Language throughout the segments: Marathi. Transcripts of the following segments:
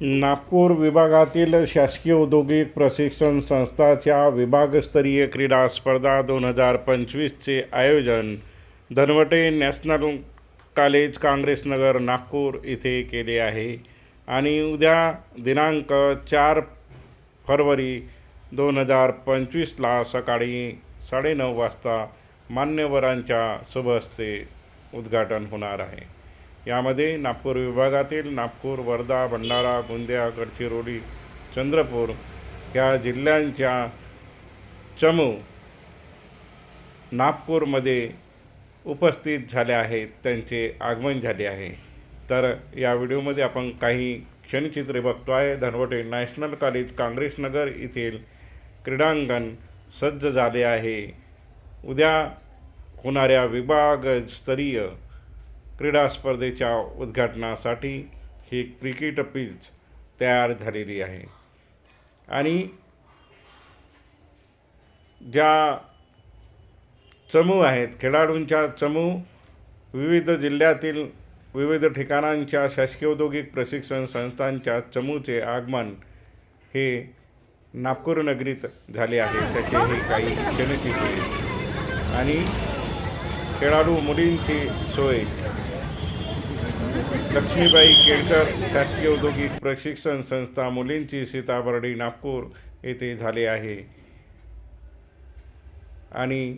नागपूर विभागातील शासकीय औद्योगिक प्रशिक्षण संस्थाच्या विभागस्तरीय क्रीडा स्पर्धा दोन हजार पंचवीसचे आयोजन धनवटे नॅशनल कॉलेज काँग्रेसनगर नागपूर इथे केले आहे. आणि उद्या दिनांक चार फरवरी दोन हजार पंचवीसला सकाळी साडेनऊ वाजता मान्यवरांच्या शुभ हस्ते उद्घाटन होणार आहे. यामध्ये नागपूर विभागातील नागपूर वर्धा भंडारा गोंदिया गडचिरोली चंद्रपूर या जिल्ह्यांच्या चमू नागपूरमध्ये उपस्थित झाले आहेत त्यांचे आगमन झाले आहे. तर या व्हिडिओमध्ये आपण काही क्षणचित्रे बघतो आहे. धनवटे नॅशनल कॉलेज काँग्रेसनगर येथील क्रीडांगण सज्ज झाले आहे. उद्या होणाऱ्या विभागस्तरीय क्रीडा स्पर्धेच्या उद्घाटनासाठी ही क्रिकेट पिच तयार झालेली आहे. आणि ज्या चमू आहेत खेळाडूंच्या चमू विविध जिल्ह्यातील विविध ठिकाणांच्या शासकीय औद्योगिक प्रशिक्षण संस्थांच्या चमूचे आगमन हे नागपूर नगरीत झाले आहे. त्याचे हे काही क्षणचित्रे. आणि खेळाडू मुलींची सोय लक्ष्मीबाई केळकर शासकीय औद्योगिक प्रशिक्षण संस्था मुलींची सीताबर्डी नागपूर येथे झाले आहे. आणि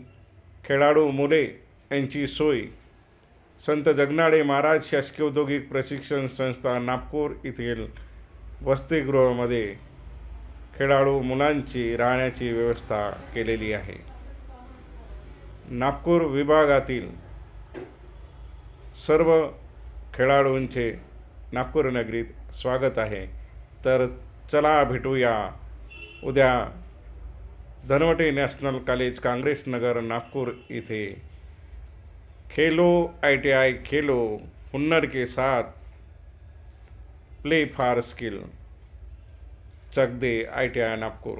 खेळाडू मुले यांची सोय. संत जगनाडे महाराज शासकीय औद्योगिक प्रशिक्षण संस्था नागपूर येथील वसतिगृहामध्ये खेळाडू मुलांची राहण्याची व्यवस्था केलेली आहे. नागपूर विभागातील सर्व खेळाडूंचे नागपूर नगरीत स्वागत आहे. तर चला भेटूया उद्या धनवटे नॅशनल कॉलेज काँग्रेस नगर नागपूर इथे. खेलो आय टी आय खेलो हुन्नर के साथ प्ले फार स्किल चक दे आय टी आय नागपूर.